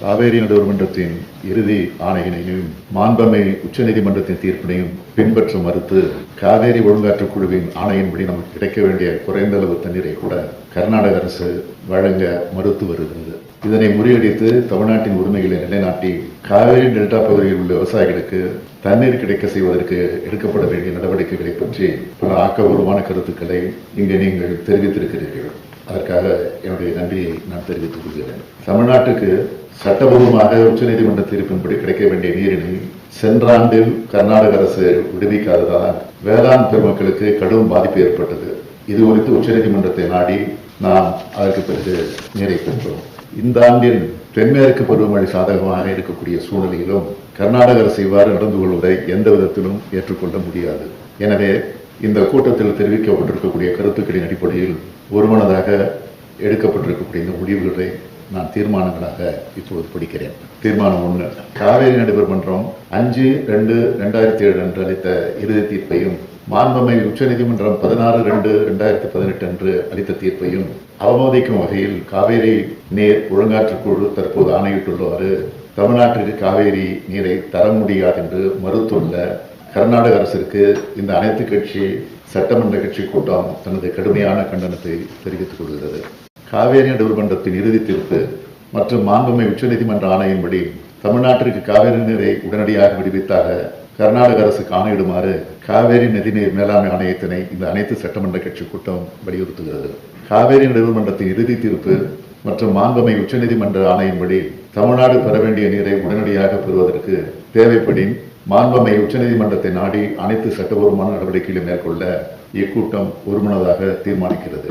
காவேரி நடுவர்மன்றத்தின் இறுதி ஆணையினையும் மாண்பமை உச்சநீதிமன்றத்தின் தீர்ப்பினையும் பின்பற்ற மறுத்து காவேரி ஒழுங்காற்றுக் குழுவின் ஆணையின்படி நமக்கு கிடைக்க வேண்டிய குறைந்த அளவு தண்ணீரை கூட கர்நாடக அரசு வழங்க மறுத்து வருகிறது. இதனை முறியடித்து தமிழ்நாட்டின் உரிமைகளை நிலைநாட்டி காவேரி டெல்டா பகுதியில் உள்ள விவசாயிகளுக்கு தண்ணீர் கிடைக்க செய்வதற்கு எடுக்கப்பட வேண்டிய நடவடிக்கைகளை பற்றி பல ஆக்கபூர்வமான கருத்துக்களை இங்கே நீங்கள் தெரிவித்திருக்கிறீர்கள். அதற்காக என்னுடைய நன்றியை நான் தெரிவித்துக் கொள்கிறேன். தமிழ்நாட்டுக்கு சட்டபூர்வமாக உச்சநீதிமன்ற தீர்ப்பின்படி கிடைக்க வேண்டிய நீரினை சென்ற ஆண்டில் கர்நாடக அரசு விடுவிக்காததால் வேளாண் பெருமக்களுக்கு கடும் பாதிப்பு ஏற்பட்டது. இது குறித்து உச்சநீதிமன்றத்தை நாடி நாம் அதற்கு பிறகு நீரை பெற்றோம். இந்த ஆண்டின் தென்மேற்கு பருவமழை சாதகமாக இருக்கக்கூடிய சூழ்நிலையிலும் கர்நாடக அரசு இவ்வாறு நடந்து கொள்வதை எந்த விதத்திலும் ஏற்றுக்கொள்ள முடியாது. எனவே இந்த கூட்டத்தில் தெரிவிக்கப்பட்டிருக்கக்கூடிய கருத்துக்களின் அடிப்படையில் ஒருமனதாக எடுக்கப்பட்டிருக்கக்கூடிய இந்த முடிவுகளை நான் தீர்மானங்களாக இப்பொழுது படிக்கிறேன். தீர்மானம் ஒன்று காவேரி நடுவர் மன்றம் அஞ்சு ரெண்டு ரெண்டாயிரத்தி ஏழு அன்று அளித்த இறுதி தீர்ப்பையும் மாண்பமை உச்சநீதிமன்றம் பதினாறு ரெண்டு ரெண்டாயிரத்தி பதினெட்டு அன்று அளித்த தீர்ப்பையும் அவமதிக்கும் வகையில் காவேரி நீர் ஒழுங்காற்றுக்குழு தற்போது ஆணையிட்டுள்ளவாறு தமிழ்நாட்டிற்கு காவேரி நீரை தர முடியாது என்று மறுத்துள்ள கர்நாடக அரசிற்கு இந்த அனைத்து கட்சி சட்டமன்ற கட்சி கூட்டம் தனது கடுமையான கண்டனத்தை தெரிவித்துக் கொள்கிறது. காவேரி நடுவர்மன்றத்தின் இறுதி தீர்ப்பு மற்றும் மாண்புமை உச்சநீதிமன்ற ஆணையின்படி தமிழ்நாட்டிற்கு காவேரி நீரை உடனடியாக விடுவித்தாக கர்நாடக அரசுக்கு ஆணையிடுமாறு காவேரி நதிநீர் மேலாண்மை ஆணையத்தினை இந்த அனைத்து சட்டமன்ற கட்சி கூட்டம் வலியுறுத்துகிறது. காவேரி நடுவர்மன்றத்தின் இறுதி தீர்ப்பு மற்றும் மாண்புமை உச்சநீதிமன்ற ஆணையின்படி தமிழ்நாடு பெற வேண்டிய நீரை உடனடியாக பெறுவதற்கு தேவைப்படின் மாண்புமை உச்சநீதிமன்றத்தை நாடி அனைத்து சட்டபூர்வமான நடவடிக்கைகளை மேற்கொள்ள இக்கூட்டம் ஒருமனதாக தீர்மானிக்கிறது.